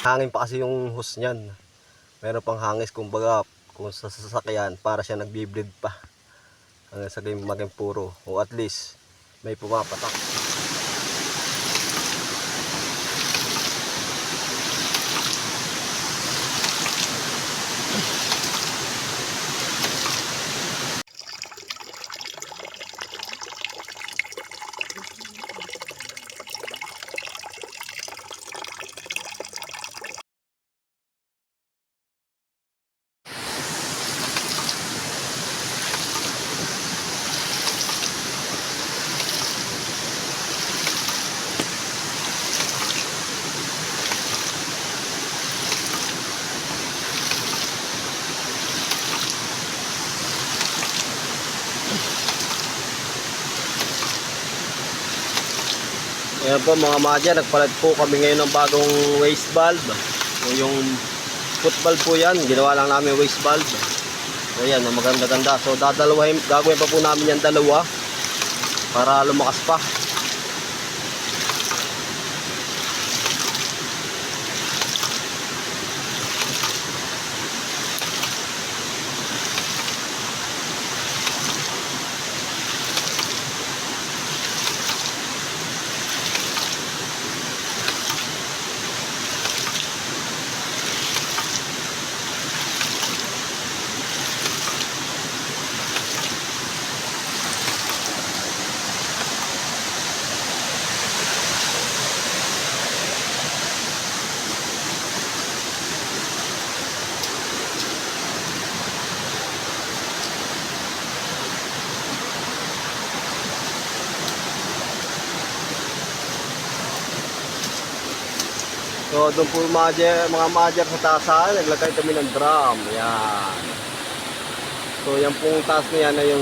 Hangin pa kasi yung hose niyan. Meron pang hangis kumbaga kung sa sasakyan para siya nagbi-bleed pa. Hanggang sa maging puro. O at least may pumapatak. Ayan po mga madya, nagpalit po kami ngayon ng bagong waste valve. O yung football po yan, ginawa lang namin waste valve. So yan, maganda-ganda. So dadalawahin, gagawin pa po namin yan dalawa para lumakas pa. So doon po madya, mga madya sa taasan, naglagay kami ng drum. Yan. So yan pong taas na yung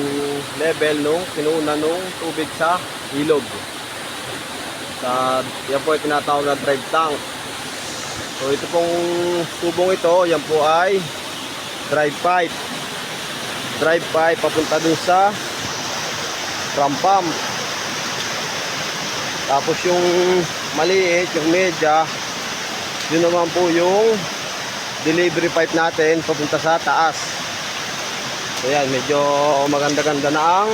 level nung kinuna nung tubig sa ilog. Sa, yan po ay tinatawag na drive tank. So ito pong tubong ito, yan po ay drive pipe. Drive pipe papunta dun sa drum pump. Tapos yung maliit, yung medya, yun naman po yung delivery pipe natin papunta sa taas. So medyo maganda-ganda na ang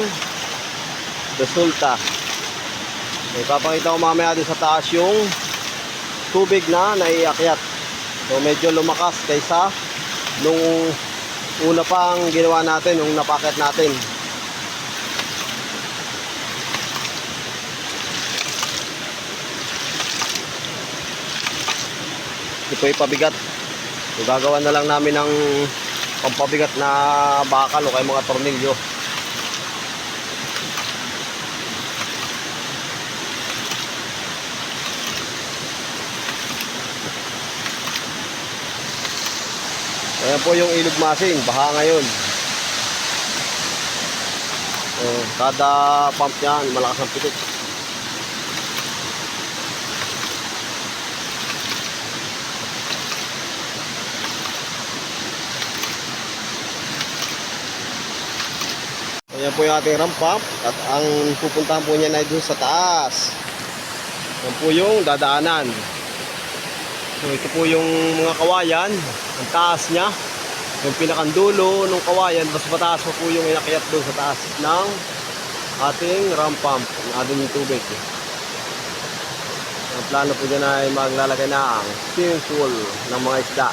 resulta. Ipapakita ko mamaya din sa taas yung tubig na naiakyat. So medyo lumakas kaysa nung una pang ginawa natin, nung napakyat natin. Ito po ipabigat. So, gagawa na lang namin ng pampabigat na bakal o kaya mga tornilyo. Ayan po yung ilog masin, baha ngayon. So, kada pump yan, malakas ang pitik. Ayan po yung ating ramp pump at ang pupuntahan po niya ay dun sa taas. Yan po yung dadaanan. So ito po yung mga kawayan, ang taas niya. Yung pinakandulo ng kawayan, mas mataas pa po yung inakyat doon sa taas ng ating ramp pump, ng ating tubig. Ang plano po dyan ay maglalagay na ang swimming pool ng mga isda.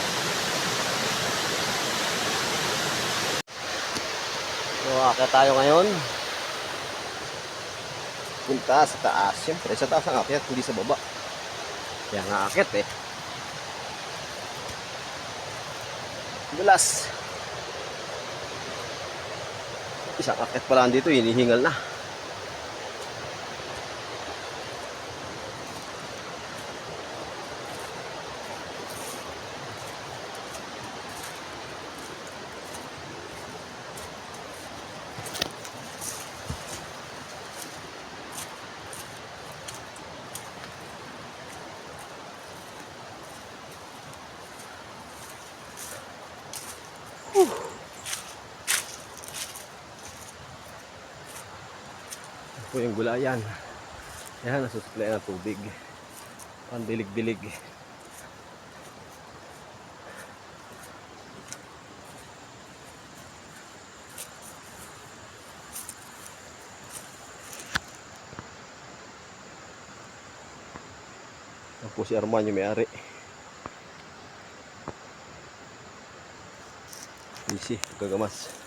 Akit tayo ngayon. Punta sa taas. Siyempre, sa taas ang akyat, hindi sa baba. Kaya nga akit eh. Dulas. Isang akit pa lang dito, hinihingal na. po yung gulayan. Yan, nasusupply ng tubig. Pandilig-dilig. Yan po si Arman yung may-ari. Busy, gagamas.